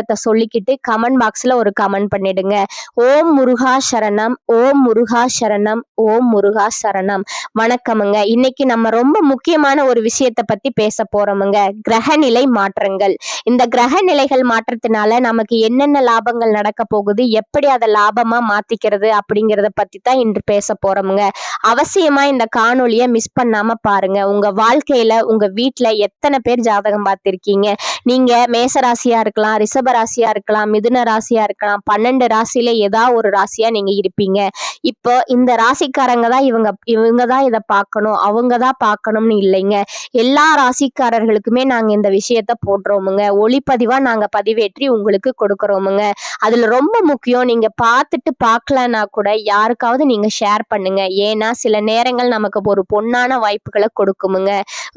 மந்திரத்தை சொல்லிக்கிட்டு கமெண்ட் பாக்ஸ்ல ஒரு கமெண்ட் பண்ணிடுங்க. ஓம் முருகா சரணம் ஓம் முருகா சரணம் ஓம் முருகா சரணம். வணக்கமுங்க. இன்னைக்கு நம்ம ரொம்ப முக்கியமான ஒரு விஷயத்தை பத்தி பேச போறோமுங்க. கிரகநிலை மாற்றங்கள். இந்த கிரக நிலைகள் மாற்றத்தினால நமக்கு என்னென்ன லாபங்கள் நடக்க போகுது எப்படி அதை லாபமா மாத்திக்கிறது அப்படிங்கறத பத்தி தான் இன்று பேச போறோமுங்க. அவசியமா இந்த காணொலியை மிஸ் பண்ணாம பாருங்க. உங்க வாழ்க்கையில உங்க வீட்டுல எத்தனை பேர் ஜாதகம் பார்த்திருக்கீங்க? நீங்க மேச ராசியா இருக்கலாம் ரிஷப ராசியா இருக்கலாம் மிதுன ராசியா இருக்கலாம் பன்னெண்டு ராசியில ஏதாவது ஒரு ராசியா நீங்க இருப்பீங்க. இப்போ இந்த ராசிக்காரங்க தான் இவங்க இவங்க தான் இதை பார்க்கணும் அவங்க தான் பார்க்கணும்னு இல்லைங்க. எல்லா ராசிக்காரர்களுக்குமே நாங்க இந்த விஷயத்த போடுறோமுங்க. ஒளிப்பதிவா நாங்க பதிவேற்றி உங்களுக்கு கொடுக்குறோமுங்க. அதுல ரொம்ப முக்கியம் நீங்க பார்த்துட்டு பார்க்கலன்னா கூட யாருக்காவது நீங்க ஷேர் பண்ணுங்க. ஏன்னா சில நேரங்கள் நமக்கு ஒரு பொன்னான வாய்ப்புகளை கொடுக்குமுங்க.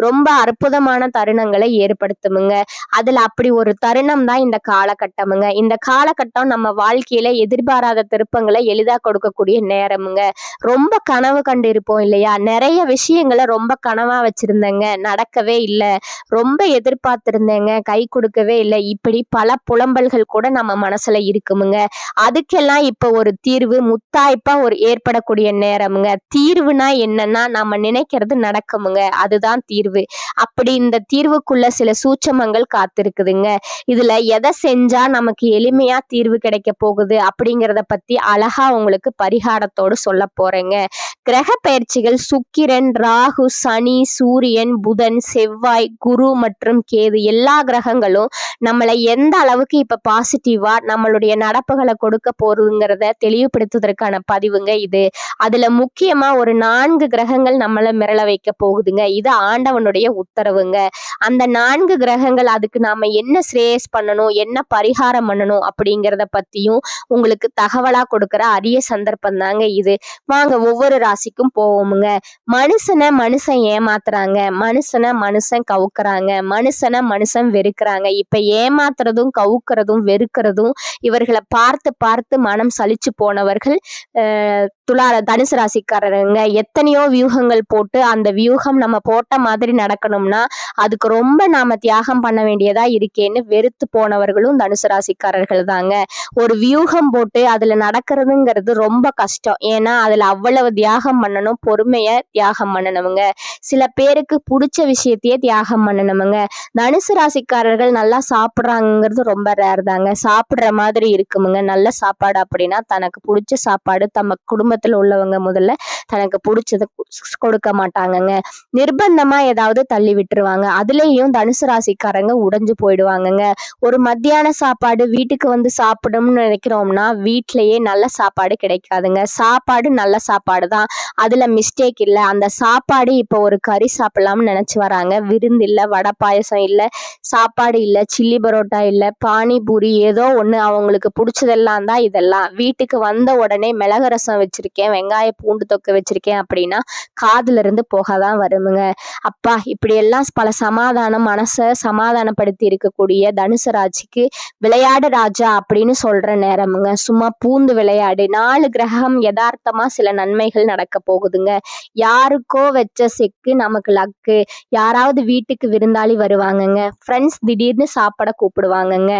ரொம்ப அற்புதமான தருணங்களை ஏற்படுத்துமுங்க. அதுல அப்படி ஒரு தருணம் தான் இந்த காலகட்டமுங்க. இந்த காலகட்டம் நம்ம வாழ்க்கையில எதிர்பாராத திருப்பங்களை எளிதா கொடுக்கக்கூடிய நேரமுங்க. ரொம்ப கனவு கண்டு இருப்போம் இல்லையா? நிறைய விஷயங்களை ரொம்ப கனவா வச்சிருந்தேங்க. நடக்கவே இல்லை. ரொம்ப எதிர்பார்த்திருந்தேங்க. கை கொடுக்கவே இல்லை. இப்படி பல புலம்பல்கள் கூட நம்ம மனசுல இருக்குமுங்க. அதுக்கெல்லாம் இப்போ ஒரு தீர்வு முத்தாய்ப்பா ஒரு ஏற்படக்கூடிய நேரமுங்க. தீர்வுனா என்னன்னா நம்ம நினைக்கிறது நடக்குமுங்க. அதுதான் தீர்வு. அப்படி இந்த தீர்வுக்குள்ள சில சூட்சமங்கள் காத்திருக்குதுங்க. இதுல எதை செஞ்சா நமக்கு எளிமையா தீர்வு கிடைக்க போகுது அப்படிங்கிறத பத்தி அழகா உங்களுக்கு பரிகாரத்தோடு சொல்ல போறேங்க. கிரக பயிற்சிகள் சுக்கிரன் ராகு சனி சூரியன் புதன் செவ்வாய் குரு மற்றும் கேது எல்லா கிரகங்களும் நம்மளை எந்த அளவுக்கு இப்ப பாசிட்டிவா நம்மளுடைய நடப்புகளை கொடுக்க போறதுங்கிறத தெளிவுபடுத்துவதற்கான பதிவுங்க இது. அதுல முக்கியமா ஒரு நான்கு கிரகங்கள் நம்மளை மிரள வைக்க போகுதுங்க. இது ஆண்டவனுடைய உத்தரவுங்க. அந்த நான்கு கிரகங்கள் அதுக்கு நாம என்ன ஸ்ரேயஸ் பண்ணணும் என்ன பரிகாரம் பண்ணணும் அப்படிங்கிறத பத்தியும் உங்களுக்கு தகவலா கொடுக்கற அரிய சந்தர்ப்பம் தாங்க இது. வாங்க ஒவ்வொரு ராசிக்கும் போவோமுங்க. மனுஷனை மனுஷன் ஏமாத்துறாங்க. மனுஷனை மனுஷன் கவுக்குறாங்க. மனுஷனை மனுஷன் வெறுக்கிறாங்க. இப்ப ஏமாத்துறதும் கவுக்கிறதும் வெறுக்கிறதும் இவர்களை பார்த்து பார்த்து மனம் சலிச்சு போனவர்கள் அஹ், துலா தனுசு ராசிக்காரருங்க. எத்தனையோ வியூகங்கள் போட்டு அந்த வியூகம் நம்ம போட்ட மாதிரி நடக்கணும்னா அதுக்கு ரொம்ப நாம தியாகம் பண்ண வேண்டியதா இருக்கேன்னு வெறுத்து போனவர்கள் போனவர்களும் தனுசு ராசிக்காரர்கள் தாங்க. ஒரு வியூகம் போட்டு அதுல நடக்கிறதுங்கிறது ரொம்ப கஷ்டம். ஏன்னா அதுல அவ்வளவு தியாகம் பண்ணணும் பொறுமைய தியாகம் பண்ணணுங்க சில பேருக்கு பிடிச்ச விஷயத்தையே தியாகம் பண்ணணுமுங்க. தனுசு ராசிக்காரர்கள் நல்லா சாப்பிட்றாங்கிறது ரொம்ப ரேர் தாங்க. சாப்பிட்ற மாதிரி இருக்குமுங்க. நல்ல சாப்பாடு அப்படின்னா தனக்கு பிடிச்ச சாப்பாடு தம்ம குடும்பத்துல உள்ளவங்க முதல்ல தனக்கு பிடிச்சதை கொடுக்க மாட்டாங்கங்க. நிர்பந்தமா ஏதாவது தள்ளி விட்டுருவாங்க. அதுலேயும் தனுசு ராசிக்காரங்க உடைஞ்சு போயிடுவாங்கங்க. ஒரு மத்தியான சாப்பாடு வீட்டுக்கு வந்து சாப்பிடணும்னு நினைக்கிறோம்னா வீட்டிலேயே நல்ல சாப்பாடு கிடைக்காதுங்க. சாப்பாடு நல்ல சாப்பாடு தான். அதுல மிஸ்டேக் இல்லை. அந்த சாப்பாடு இப்போ ஒரு கறி சாப்பிடலாம்னு நினைச்சு வராங்க. விருந்து இல்லை வடை பாயசம் இல்லை சாப்பாடு இல்லை சில்லி பரோட்டா இல்லை பானிபூரி ஏதோ ஒன்று அவங்களுக்கு பிடிச்சதெல்லாம் தான் இதெல்லாம். வீட்டுக்கு வந்த உடனே மிளகு ரசம் வச்சிருக்கேன். வெங்காய பூண்டு தொக்கு வச்சிருக்கேன் அப்படின்னா காதுல இருந்து போக தான் வருமுங்க அப்பா இப்படியெல்லாம் பல சமாதானம் மனசை சமாதானப்படுத்தி இருக்கக்கூடிய தனுசு ராஜிக்கு விளையாடு ராஜா அப்படின்னு சொல்ற நேரமுங்க. சும்மா பூந்து விளையாடு. நாலு கிரகம் யதார்த்தமா சில நன்மைகள் நடக்க போகுதுங்க. யாருக்கோ வச்ச செக்கு நமக்கு லக்கு. யாராவது வீட்டுக்கு விருந்தாளி வருவாங்கங்க. ஃப்ரெண்ட்ஸ் திடீர்னு சாப்பிட கூப்பிடுவாங்கங்க.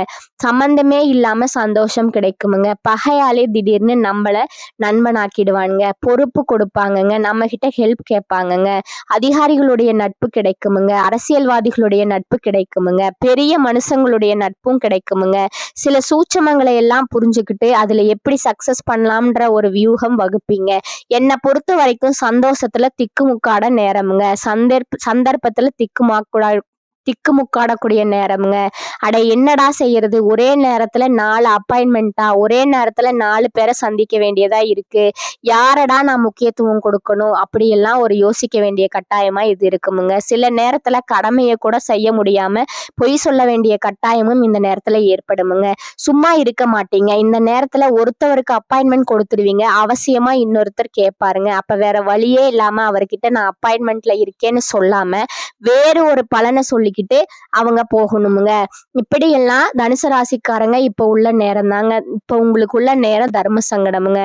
சம்மந்தமே இல்லாம சந்தோஷம் கிடைக்குமுங்க. பகையாலே திடீர்னு நம்மள நண்பனாக்கிடுவானுங்க. பொறுப்பு கொடு கொடுப்பாங்கங்க. நம்ம கிட்ட ஹெல்ப் கேட்பாங்கங்க. அதிகாரிகளுடைய நட்பு கிடைக்குமுங்க. அரசியல்வாதிகளுடைய நட்பு கிடைக்குமுங்க. பெரிய மனுஷங்களுடைய நட்பும் கிடைக்குமுங்க. சில சூட்சமங்களை எல்லாம் புரிஞ்சுக்கிட்டு அதுல எப்படி சக்சஸ் பண்ணலாம்ன்ற ஒரு வியூகம் வகுப்பீங்க. என்னை பொறுத்த வரைக்கும் சந்தோஷத்துல திக்குமுக்காட நேரமுங்க. சந்தர்ப்ப சந்தர்ப்பத்துல திக்குமாக்கூட திக்குமுக்காடக்கூடிய நேரம்ங்க. அட என்னடா செய்யறது? ஒரே நேரத்துல நாலு அப்பாயின்மெண்ட்டா ஒரே நேரத்துல நாலு பேரை சந்திக்க வேண்டியதா இருக்கு. யாரடா நான் முக்கியத்துவம் கொடுக்கணும்? அப்படியெல்லாம் ஒரு யோசிக்க வேண்டிய கட்டாயமா இது இருக்குமுங்க. சில நேரத்துல கடமையை கூட செய்ய முடியாம பொய் சொல்ல வேண்டிய கட்டாயமும் இந்த நேரத்துல ஏற்படுமுங்க. சும்மா இருக்க மாட்டீங்க. இந்த நேரத்துல ஒருத்தவருக்கு அப்பாயின்மெண்ட் கொடுத்துருவீங்க அவசியமா இன்னொருத்தர் கேட்பாருங்க அப்ப வேற வழியே இல்லாம அவர்கிட்ட நான் அப்பாயின்மெண்ட்ல இருக்கேன்னு சொல்லாம வேறு ஒரு பலனை சொல்லி சொல்லிக்கிட்டு அவங்க போகணுமுங்க. இப்படியெல்லாம் தனுசு ராசிக்காரங்க இப்போ உள்ள நேரம் தாங்க. இப்போ உங்களுக்குள்ள நேரம் தர்ம சங்கடமுங்க.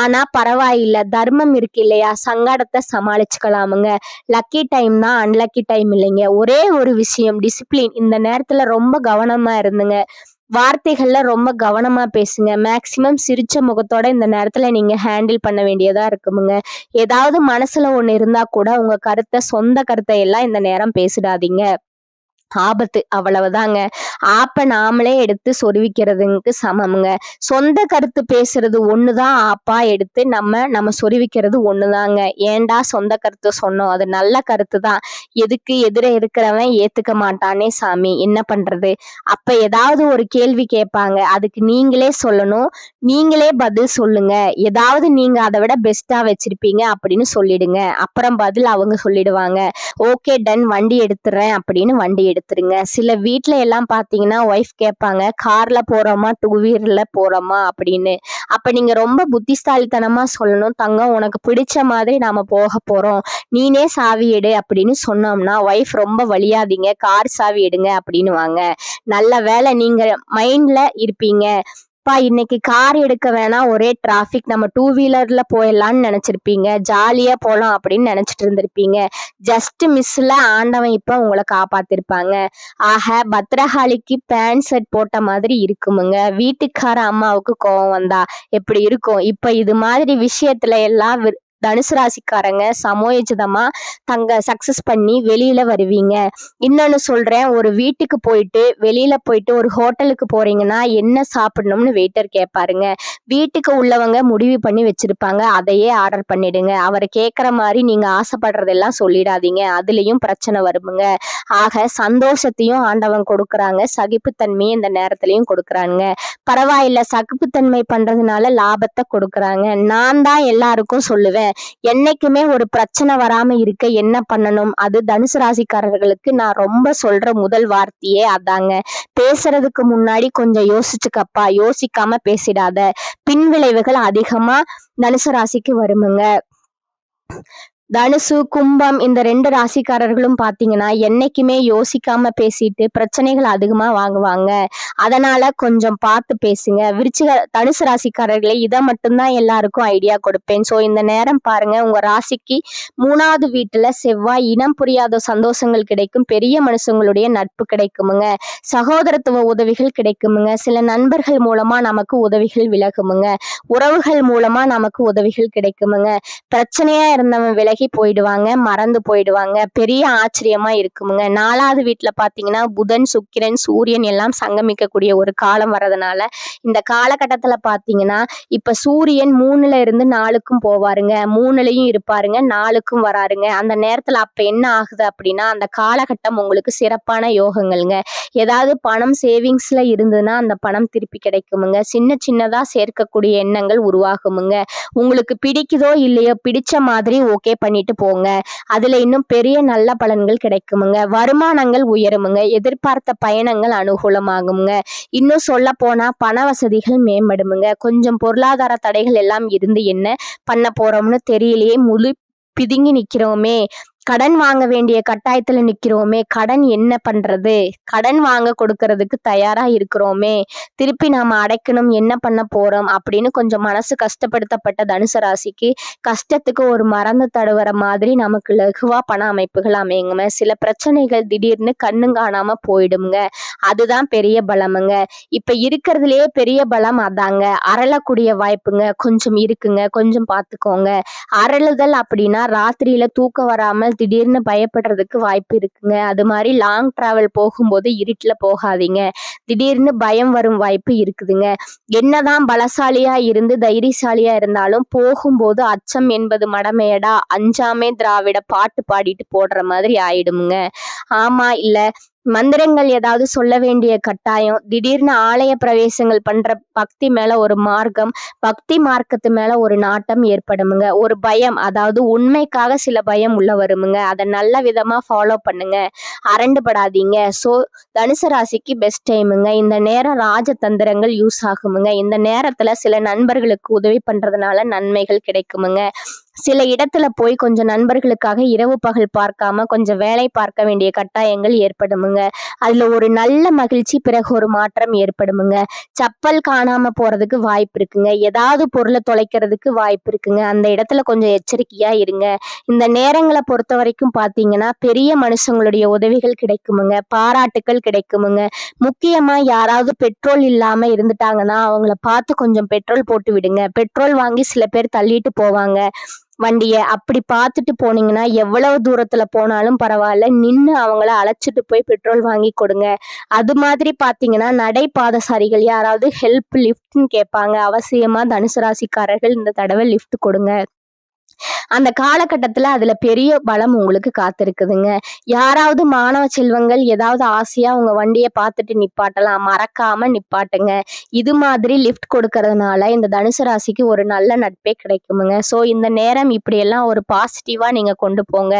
ஆனா பரவாயில்ல. தர்மம் இருக்கு இல்லையா? சங்கடத்தை சமாளிச்சுக்கலாமுங்க. லக்கி டைம் தான் அன்லக்கி டைம் இல்லைங்க. ஒரே ஒரு விஷயம் டிசிப்ளின் இந்த நேரத்துல ரொம்ப கவனமா இருந்துங்க. வார்த்தைகள்ல ரொம்ப கவனமா பேசுங்க. மேக்சிமம் சிரிச்ச முகத்தோட இந்த நேரத்துல நீங்க ஹேண்டில் பண்ண வேண்டியதா இருக்குமுங்க. ஏதாவது மனசுல ஒண்ணு இருந்தா கூட உங்க கருத்தை சொந்த கருத்தை எல்லாம் இந்த நேரம் பேசிடாதீங்க. ஆபத்து அவ்வளவுதாங்க. ஆப்பை நாமளே எடுத்து சொருவிக்கிறதுக்கு சமமுங்க. சொந்த கருத்து பேசுறது ஒண்ணுதான் ஆப்பா எடுத்து நம்ம நம்ம சொருவிக்கிறது ஒண்ணுதாங்க. ஏண்டா சொந்த கருத்து சொன்னோம்? அது நல்ல கருத்து தான் எதுக்கு எதிர இருக்கிறவன் ஏத்துக்க மாட்டானே சாமி. என்ன பண்றது? அப்ப ஏதாவது ஒரு கேள்வி கேட்பாங்க. அதுக்கு நீங்களே சொல்லணும். நீங்களே பதில் சொல்லுங்க. ஏதாவது நீங்க அதை விட பெஸ்டா வச்சிருப்பீங்க அப்படின்னு சொல்லிடுங்க. அப்புறம் பதில் அவங்க சொல்லிடுவாங்க. ஓகே டன் வண்டி எடுத்துறேன் அப்படின்னு வண்டி எடுத்துருங்க. சில வீட்ல எல்லாம் பாத்தீங்கன்னா ஒய்ஃப் கேட்பாங்க கார்ல போறோமா டூ வீலர்ல போறோமா? அப்படின்னு. அப்ப நீங்க ரொம்ப புத்திசாலித்தனமாக சொல்லணும். தங்கம் உனக்கு பிடிச்ச மாதிரி நாம போக போறோம். நீனே சாவி எடு அப்படின்னு சொன்னோம்னா ஒய்ஃப் ரொம்ப வழியாதீங்க கார் சாவி எடுங்க அப்படின்னு வாங்க. நல்ல வேலை நீங்க மைண்ட்ல இருப்பீங்க. அப்பா இன்னைக்கு கார் எடுக்க வேணாம் ஒரே டிராஃபிக் நம்ம டூ வீலர்ல போயிடலாம்னு நினைச்சிருப்பீங்க. ஜாலியா போலாம் அப்படின்னு நினைச்சிட்டு இருந்திருப்பீங்க. ஜஸ்ட் மிஸ்ல ஆண்டவன் இப்ப உங்களை காப்பாத்திருப்பாங்க. ஆக பத்ரகாளிக்கு பேண்ட் செட் போட்ட மாதிரி இருக்குமுங்க. வீட்டுக்கார அம்மாவுக்கு கோவம் வந்தா எப்படி இருக்கும்? இப்ப இது மாதிரி விஷயத்துல எல்லாம் தனுசு ராசிக்காரங்க சமோயஜிதமா தங்க சக்சஸ் பண்ணி வெளியில வருவீங்க. இன்னொன்னு சொல்றேன் ஒரு வீட்டுக்கு போயிட்டு வெளியில போயிட்டு ஒரு ஹோட்டலுக்கு போறீங்கன்னா என்ன சாப்பிடணும்னு வெயிட்டர் கேட்பாருங்க. வீட்டுக்கு உள்ளவங்க முடிவு பண்ணி வச்சிருப்பாங்க அதையே ஆர்டர் பண்ணிடுங்க. அவர் கேட்குற மாதிரி நீங்க ஆசைப்படுறதெல்லாம் சொல்லிடாதீங்க. அதுலயும் பிரச்சனை வருமுங்க. ஆக சந்தோஷத்தையும் ஆண்டவன் கொடுக்குறாங்க. சகிப்புத்தன்மையும் இந்த நேரத்துலையும் கொடுக்குறாங்க. பரவாயில்ல சகிப்புத்தன்மை பண்றதுனால லாபத்தை கொடுக்குறாங்க. நான் தான் எல்லாருக்கும் சொல்லுவேன் என்னைக்குமே ஒரு பிரச்சனை வராம இருக்க என்ன பண்ணணும்? அது தனுசு ராசிக்காரர்களுக்கு நான் ரொம்ப சொல்ற முதல் வார்த்தையே அதாங்க. பேசுறதுக்கு முன்னாடி கொஞ்சம் யோசிச்சுக்கப்பா. யோசிக்காம பேசிடாத. பின் விளைவுகள் அதிகமா தனுசு ராசிக்கு வருமுங்க. தனுசு கும்பம் இந்த ரெண்டு ராசிக்காரர்களும் பார்த்தீங்கன்னா என்னைக்குமே யோசிக்காம பேசிட்டு பிரச்சனைகள் அதிகமாக வாங்குவாங்க. அதனால கொஞ்சம் பார்த்து பேசுங்க. விருச்சிக தனுசு ராசிக்காரர்களே இதை மட்டும்தான் எல்லாருக்கும் ஐடியா கொடுப்பேன். ஸோ இந்த நேரம் பாருங்க. உங்க ராசிக்கு மூணாவது வீட்டில் செவ்வாய் இனம் புரியாத சந்தோஷங்கள் கிடைக்கும். பெரிய மனுஷங்களுடைய நட்பு கிடைக்குமுங்க. சகோதரத்துவ உதவிகள் கிடைக்குமுங்க. சில நண்பர்கள் மூலமா நமக்கு உதவிகள் விலகுமுங்க. உறவுகள் மூலமா நமக்கு உதவிகள் கிடைக்குமுங்க. பிரச்சனையா இருந்தவன் விலகி போயிடுவாங்க மறந்து போயிடுவாங்க. பெரிய ஆச்சரியமா இருக்குமுங்க. நாலாவது வீட்டில் பார்த்தீங்கன்னா புதன் சுக்கிரன் சூரியன் எல்லாம் சங்கமிக்கக்கூடிய ஒரு காலம் வர்றதுனால இந்த காலகட்டத்தில் பார்த்தீங்கன்னா இப்போ சூரியன் மூணுல இருந்து நாலுக்கும் போவாருங்க. மூணுலையும் இருப்பாருங்க நாலுக்கும் வராருங்க. அந்த நேரத்தில் அப்போ என்ன ஆகுது அப்படின்னா அந்த காலகட்டம் உங்களுக்கு சிறப்பான யோகங்கள்ங்க. ஏதாவது பணம் சேவிங்ஸில் இருந்ததுன்னா அந்த பணம் திருப்பி கிடைக்குமுங்க. சின்ன சின்னதாக சேர்க்கக்கூடிய எண்ணங்கள் உருவாகுமுங்க. உங்களுக்கு பிடிக்குதோ இல்லையோ பிடிச்ச மாதிரி ஓகே பண்ணிட்டு போங்க. அதுல இன்னும் பெரிய நல்ல பலன்கள் கிடைக்குமுங்க. வருமானங்கள் உயருமுங்க. எதிர்பார்த்த பயணங்கள் அனுகூலமாகுங்க இன்னும் சொல்ல போனா பண வசதிகள் மேம்படுமுங்க. கொஞ்சம் பொருளாதார தடைகள் எல்லாம் இருந்து என்ன பண்ண போறோம்னு தெரியலையே. முழு பிதுங்கி நிக்கிறோமே. கடன் வாங்க வேண்டிய கட்டாயத்துல நிக்கிறோமே கடன் என்ன பண்றது? கடன் வாங்க கொடுக்கறதுக்கு தயாரா இருக்கிறோமே திருப்பி நாம அடைக்கணும் என்ன பண்ண போறோம் அப்படின்னு கொஞ்சம் மனசு கஷ்டப்படுத்தப்பட்ட தனுசு ராசிக்கு கஷ்டத்துக்கு ஒரு மறந்து தடுவற மாதிரி நமக்கு லகுவா பண அமைப்புகள் அமையுங்க. சில பிரச்சனைகள் திடீர்னு கண்ணும் காணாம போயிடுங்க அதுதான் பெரிய பலமுங்க. இப்ப இருக்கிறதுலயே பெரிய பலம் அதாங்க. அரளக்கூடிய வாய்ப்புங்க கொஞ்சம் இருக்குங்க. கொஞ்சம் பார்த்துக்கோங்க அரளுதல் அப்படின்னா ராத்திரியில தூக்கம் வராமல் திடீர்னு பயப்படுறதுக்கு வாய்ப்பு இருக்குங்க. அது மாதிரி லாங் ட்ராவல் போகும்போது இருட்டில் போகாதீங்க. திடீர்னு பயம் வரும் வாய்ப்பு இருக்குதுங்க. என்னதான் பலசாலியாக இருந்து தைரியசாலியாக இருந்தாலும் போகும்போது அச்சம் என்பது மடமையடா அஞ்சாமே திராவிட பாட்டு பாடிட்டு போடுற மாதிரி ஆயிடுமுங்க. ஆமாம் இல்லை. மந்திரங்கள் ஏதாவது சொல்ல வேண்டிய கட்டாயம் திடீர்னு ஆலய பிரவேசங்கள் பண்ற பக்தி மேல ஒரு மார்க்கம் பக்தி மார்க்கத்து மேல ஒரு நாட்டம் ஏற்படுமுங்க. ஒரு பயம் அதாவது உண்மைக்காக சில பயம் உள்ள வருமுங்க. அதை நல்ல விதமா ஃபாலோ பண்ணுங்க. அரண்டுபடாதீங்க ஸோ தனுசு ராசிக்கு பெஸ்ட் டைமுங்க இந்த நேரம் ராஜதந்திரங்கள் யூஸ் ஆகுமுங்க. இந்த நேரத்துல சில நண்பர்களுக்கு உதவி பண்றதுனால நன்மைகள் கிடைக்குமுங்க. சில இடத்துல போய் கொஞ்சம் நண்பர்களுக்காக இரவு பகல் பார்க்காம கொஞ்சம் வேலை பார்க்க வேண்டிய கட்டாயங்கள் ஏற்படுமுங்க. அதுல ஒரு நல்ல மகிழ்ச்சி பிறகு ஒரு மாற்றம் ஏற்படுமுங்க. சப்பல் காணாம போறதுக்கு வாய்ப்பு இருக்குங்க. ஏதாவது பொருளை தொலைக்கிறதுக்கு வாய்ப்பு இருக்குங்க. அந்த இடத்துல கொஞ்சம் எச்சரிக்கையா இருங்க. இந்த நேரங்களை பொறுத்த வரைக்கும் பாத்தீங்கன்னா பெரிய மனுஷங்களுடைய உதவிகள் கிடைக்குமுங்க. பாராட்டுக்கள் கிடைக்குமுங்க. முக்கியமா யாராவது பெட்ரோல் இல்லாம இருந்துட்டாங்கன்னா அவங்கள பார்த்து கொஞ்சம் பெட்ரோல் போட்டு விடுங்க. பெட்ரோல் வாங்கி சில பேர் தள்ளிட்டு போவாங்க. வண்டியை அப்படி பார்த்துட்டு போனீங்கன்னா எவ்வளவு தூரத்துல போனாலும் பரவாயில்ல. நின்று அவங்கள அழைச்சிட்டு போய் பெட்ரோல் வாங்கி கொடுங்க. அது மாதிரி பார்த்தீங்கன்னா நடை பாதசாரிகள் யாராவது ஹெல்ப் லிஃப்ட்னு கேட்பாங்க. அவசியமா தனுசு ராசிக்காரர்கள் இந்த தடவை லிஃப்ட் கொடுங்க. அந்த காலகட்டத்துல அதுல பெரிய பலம் உங்களுக்கு காத்திருக்குதுங்க. யாராவது மாணவ செல்வங்கள் ஏதாவது ஆசையா உங்க வண்டியை பார்த்துட்டு நிப்பாட்டலாம். மறக்காம நிப்பாட்டுங்க. இது மாதிரி லிஃப்ட் கொடுக்கறதுனால இந்த தனுசு ராசிக்கு ஒரு நல்ல நட்பே கிடைக்குமுங்க. ஸோ இந்த நேரம் இப்படியெல்லாம் ஒரு பாசிட்டிவா நீங்க கொண்டு போங்க.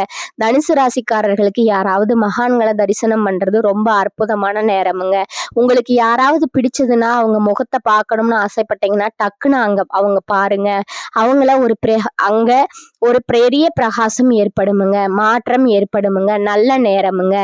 தனுசு ராசிக்காரர்களுக்கு யாராவது மகான்களை தரிசனம் பண்றது ரொம்ப அற்புதமான நேரமுங்க. உங்களுக்கு யாராவது பிடிச்சதுன்னா அவங்க முகத்தை பார்க்கணும்னு ஆசைப்பட்டீங்கன்னா டக்குன்னு அங்க அவங்க பாருங்க. அவங்கள ஒரு பிரே அங்க ஒரு பெரிய பிரகாசம் ஏற்படுமுங்க மாற்றம் ஏற்படுமுங்க நல்ல நேரமுங்க.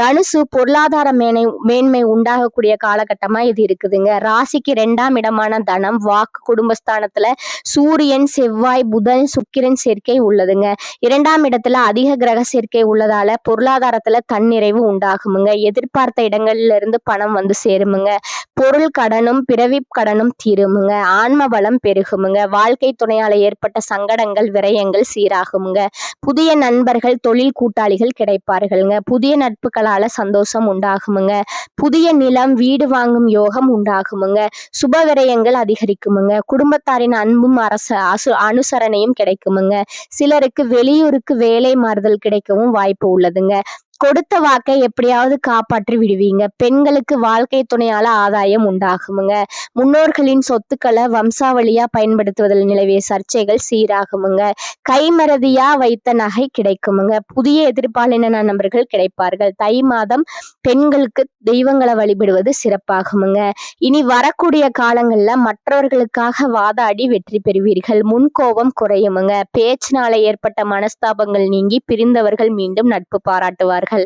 தனுசு பொருளாதார மேனை மேன்மை உண்டாகக்கூடிய காலகட்டமா இது இருக்குதுங்க. ராசிக்கு ரெண்டாம் இடமான தனம் வாக்கு குடும்பஸ்தானத்துல சூரியன் செவ்வாய் புதன் சுக்கிரன் சேர்க்கை உள்ளதுங்க. இரண்டாம் இடத்துல அதிக கிரக சேர்க்கை உள்ளதால பொருளாதாரத்துல தன்னிறைவு உண்டாகுமுங்க. எதிர்பார்த்த இடங்கள்ல இருந்து பணம் வந்து சேருமுங்க. பொருள் கடனும் பிறவி கடனும் தீருமுங்க. ஆன்ம பலம் பெருகுமுங்க. வாழ்க்கை துணையால ஏற்பட்ட சங்கடங்கள் விரயங்கள் சீராகுமுங்க. புதிய நண்பர்கள் தொழில் கூட்டாளிகள் கிடைப்பார்கள்ங்க. புதிய நட்புகளால சந்தோஷம் உண்டாகுமுங்க. புதிய நிலம் வீடு வாங்கும் யோகம் உண்டாகுமுங்க. சுப விரயங்கள் அதிகரிக்குமுங்க. குடும்பத்தாரின் அன்பும் அரச அசு அனுசரணையும் கிடைக்குமுங்க. சிலருக்கு வெளியூருக்கு வேலை மாறுதல் கிடைக்கவும் வாய்ப்பு உள்ளதுங்க. கொடுத்த வாக்கை எப்படியாவது காப்பாற்றி விடுவீங்க. பெண்களுக்கு வாழ்க்கை துணையால ஆதாயம் உண்டாகுமுங்க. முன்னோர்களின் சொத்துக்களை வம்சாவளியா பயன்படுத்துவதில் நிலவிய சர்ச்சைகள் சீராகுமுங்க. கைமறதியா வைத்த நகை கிடைக்குமுங்க. புதிய எதிர்பாலின நண்பர்கள் கிடைப்பார்கள். தை மாதம் பெண்களுக்கு தெய்வங்களை வழிபடுவது சிறப்பாகுமுங்க. இனி வரக்கூடிய காலங்கள்ல மற்றவர்களுக்காக வாதாடி வெற்றி பெறுவீர்கள். முன்கோபம் குறையுமுங்க. பேச்சினால ஏற்பட்ட மனஸ்தாபங்கள் நீங்கி பிரிந்தவர்கள் மீண்டும் நட்பு பாராட்டுவார்கள். 开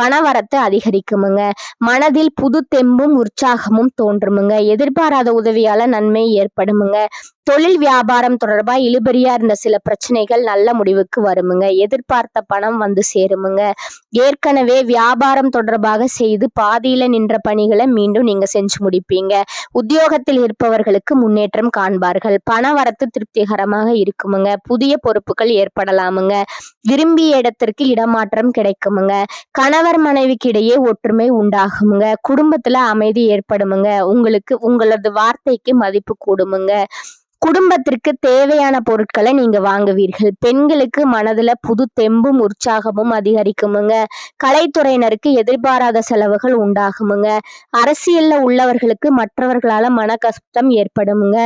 பணவரத்து அதிகரிக்குமுங்க. மனதில் புது தெம்பும் உற்சாகமும் தோன்றுமுங்க. எதிர்பாராத உதவியால நன்மை ஏற்படுமுங்க. தொழில் வியாபாரம் தொடர்பா இழுபறியா இருந்த சில பிரச்சனைகள் நல்ல முடிவுக்கு வருமுங்க. எதிர்பார்த்த பணம் வந்து சேருமுங்க. ஏற்கனவே வியாபாரம் தொடர்பாக செய்து பாதியில நின்ற பணிகளை மீண்டும் நீங்க செஞ்சு முடிப்பீங்க. உத்தியோகத்தில் இருப்பவர்களுக்கு முன்னேற்றம் காண்பார்கள். பண வரத்து திருப்திகரமாக இருக்குமுங்க. புதிய பொறுப்புகள் ஏற்படலாமுங்க. விரும்பிய இடத்திற்கு இடமாற்றம் கிடைக்குமுங்க. கண கணவர் மனைவிக்கு இடையே ஒற்றுமை உண்டாகுமுங்க. குடும்பத்துல அமைதி ஏற்படுமுங்க. உங்களுக்கு உங்களது வார்த்தைக்கு மதிப்பு கூடுமுங்க. குடும்பத்திற்கு தேவையான பொருட்களை நீங்க வாங்குவீர்கள். பெண்களுக்கு மனதுல புது தெம்பும் உற்சாகமும் அதிகரிக்குமுங்க. கலைத்துறையினருக்கு எதிர்பாராத செலவுகள் உண்டாகுமுங்க. அரசியல்ல உள்ளவர்களுக்கு மற்றவர்களால மன கஷ்டம் ஏற்படுமுங்க.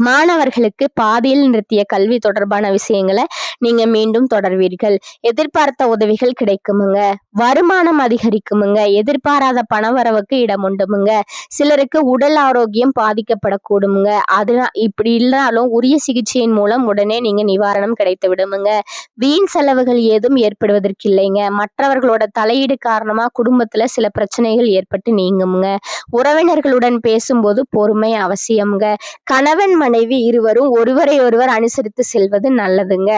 மாணவர்களுக்கு பாதியில் நிறுத்திய கல்வி தொடர்பான விஷயங்களை நீங்க மீண்டும் தொடர்வீர்கள். எதிர்பார்த்த உதவிகள் கிடைக்குமுங்க. வருமானம் அதிகரிக்குமுங்க. எதிர்பாராத பணவரவுக்கு இடம் உண்டுமுங்க. சிலருக்கு உடல் ஆரோக்கியம் பாதிக்கப்படக்கூடுமுங்க. அது இப்படி இல்லைனாலும் உரிய சிகிச்சையின் மூலம் உடனே நீங்க நிவாரணம் கிடைத்து விடுமுங்க. வீண் செலவுகள் ஏதும் ஏற்படுவதற்கு இல்லைங்க மற்றவர்களோட தலையீடு காரணமா குடும்பத்துல சில பிரச்சனைகள் ஏற்பட்டு நீங்குமுங்க. உறவினர்களுடன் பேசும்போது பொறுமை அவசியம்ங்க. கணவன் மனைவி இருவரும் ஒருவரை ஒருவர் அனுசரித்து செல்வது நல்லதுங்க.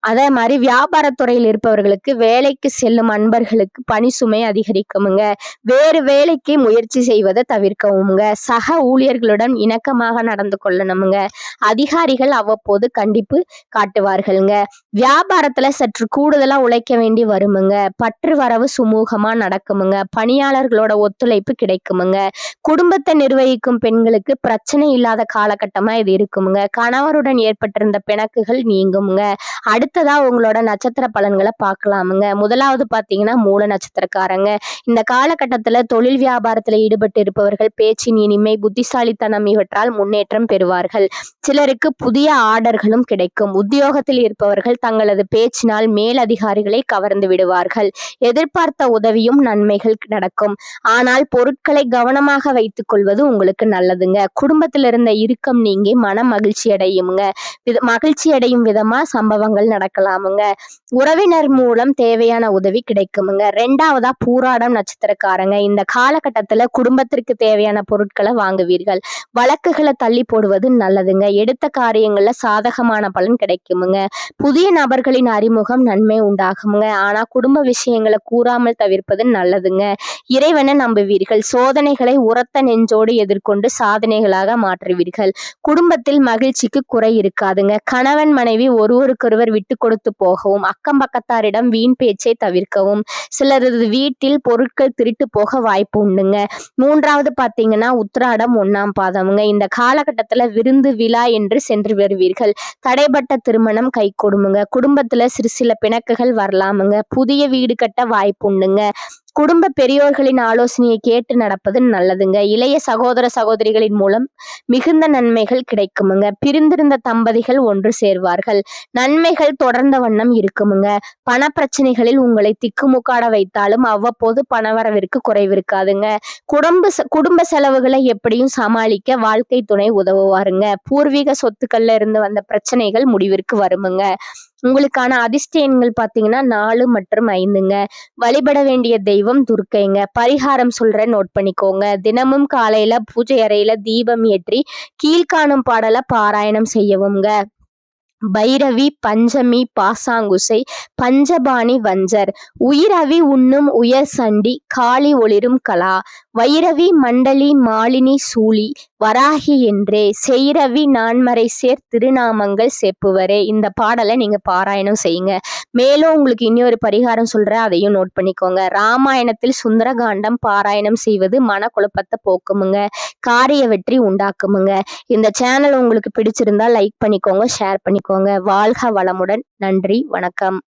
அதே மாதிரி வியாபாரத்துறையில் இருப்பவர்களுக்கு வேலைக்கு செல்லும் அன்பர்களுக்கு பணி சுமை அதிகரிக்குமுங்க. வேறு வேலைக்கு முயற்சி செய்வதை தவிர்க்கவுங்க சக ஊழியர்களுடன் இணக்கமாக நடந்து கொள்ளணுமுங்க. அதிகாரிகள் அவ்வப்போது கண்டிப்பு காட்டுவார்கள்ங்க. வியாபாரத்துல சற்று கூடுதலா உழைக்க வேண்டி வருமுங்க. பற்று வரவு சுமூகமா நடக்குமுங்க. பணியாளர்களோட ஒத்துழைப்பு கிடைக்குமுங்க. குடும்பத்தை நிர்வகிக்கும் பெண்களுக்கு பிரச்சனை இல்லாத காலகட்டமா இது இருக்குமுங்க. கணவருடன் ஏற்பட்டிருந்த பிணக்குகள் நீங்குமுங்க. அடுத்த அடுத்ததா உங்களோட நட்சத்திர பலன்களை பார்க்கலாமுங்க. முதலாவது பார்த்தீங்கன்னா மூல நட்சத்திரக்காரங்க. இந்த காலகட்டத்தில் தொழில் வியாபாரத்தில் ஈடுபட்டு இருப்பவர்கள் பேச்சின் இனிமை புத்திசாலித்தனம் இவற்றால் முன்னேற்றம் பெறுவார்கள். சிலருக்கு புதிய ஆர்டர்களும் கிடைக்கும். உத்தியோகத்தில் இருப்பவர்கள் தங்களது பேச்சினால் மேலதிகாரிகளை கவர்ந்து விடுவார்கள். எதிர்பார்த்த உதவியும் நன்மைகள் நடக்கும். ஆனால் பொருட்களை கவனமாக வைத்துக் கொள்வது உங்களுக்கு நல்லதுங்க. குடும்பத்தில் இருந்த இறுக்கம் நீங்கி மன மகிழ்ச்சி அடையுங்க வித- மகிழ்ச்சி அடையும் விதமா சம்பவங்கள் நடக்கலாமுங்க. உறவினர் மூலம் தேவையான உதவி கிடைக்குமுங்க. ரெண்டாவதா பூராடம் நட்சத்திரக்காரங்க. இந்த காலகட்டத்துல குடும்பத்திற்கு தேவையான பொருட்களை வாங்குவீர்கள். வழக்குகளை தள்ளி போடுவது நல்லதுங்க. எடுத்த காரியங்கள்ல சாதகமான பலன் கிடைக்குமுங்க. புதிய நபர்களின் அறிமுகம் நன்மை உண்டாகுமுங்க. ஆனா குடும்ப விஷயங்களை கூறாமல் தவிர்ப்பது நல்லதுங்க. இறைவனை நம்புவீர்கள். சோதனைகளை உரத்த நெஞ்சோடு எதிர்கொண்டு சாதனைகளாக மாற்றுவீர்கள். குடும்பத்தில் மகிழ்ச்சிக்கு குறை இருக்காதுங்க. கணவன் மனைவி ஒருவருக்கொருவர் விட்டு கொடுத்து போகவும் அக்கம் பக்கத்தாரிடம் வீண் பேச்சை தவிர்க்கவும் சிலரது வீட்டில் பொருட்கள் திருட்டு போக வாய்ப்பு உண்டுங்க. மூன்றாவது பார்த்தீங்கன்னா உத்திராடம் ஒண்ணாம் பாதமுங்க. இந்த காலகட்டத்துல விருந்து விழா என்று சென்று வருவீர்கள். தடைப்பட்ட திருமணம் கை கொடுமுங்க. குடும்பத்துல சிறு சில பிணக்குகள் வரலாமுங்க. புதிய வீடு கட்ட வாய்ப்பு உண்டுங்க. குடும்ப பெரியோர்களின் ஆலோசனையை கேட்டு நடப்பது நல்லதுங்க. இளைய சகோதர சகோதரிகளின் மூலம் மிகுந்த நன்மைகள் கிடைக்குமுங்க. பிரிந்திருந்த தம்பதிகள் ஒன்று சேர்வார்கள். நன்மைகள் தொடர்ந்த வண்ணம் இருக்குமுங்க. பண பிரச்சனைகளில் உங்களை திக்குமுக்காட வைத்தாலும் அவ்வப்போது பணவரவிற்கு குறைவிருக்காதுங்க. குடும்ப செ- குடும்ப செலவுகளை எப்படியும் சமாளிக்க வாழ்க்கை துணை உதவுவாருங்க. பூர்வீக சொத்துக்கள்ல இருந்து வந்த பிரச்சனைகள் முடிவிற்கு வருமுங்க. உங்களுக்கான அதிர்ஷ்ட எண்கள் பார்த்தீங்கன்னா நாலு மற்றும் ஐந்துங்க. வழிபட வேண்டிய தெய்வம் துர்க்கைங்க. பரிகாரம் சொல்ற நோட் பண்ணிக்கோங்க. தினமும் காலையில பூஜை அறையில தீபம் ஏற்றி கீழ்காணும் பாடலை பாராயணம் செய்யவும்ங்க. பைரவி பஞ்சமி பாசாங்குசை பஞ்சபாணி வஞ்சர். உயிரவி உண்ணும் உயர் சண்டி காளி ஒளிரும் கலா. வைரவி மண்டலி மாலினி சூழி வராகி என்றே. செய்ரவி நான்மறை சேர் திருநாமங்கள் செப்புவரே. இந்த பாடலை நீங்கள் பாராயணம் செய்யுங்க. மேலும் உங்களுக்கு இன்னொரு பரிகாரம் சொல்கிறேன் அதையும் நோட் பண்ணிக்கோங்க. ராமாயணத்தில் சுந்தரகாண்டம் பாராயணம் செய்வது மனக்குழப்பத்தை போக்குமுங்க. காரிய வெற்றி உண்டாக்குமுங்க. இந்த சேனல் உங்களுக்கு பிடிச்சிருந்தா லைக் பண்ணிக்கோங்க ஷேர் பண்ணிக்கோங்க. வாழ்க வளமுடன். நன்றி. வணக்கம்.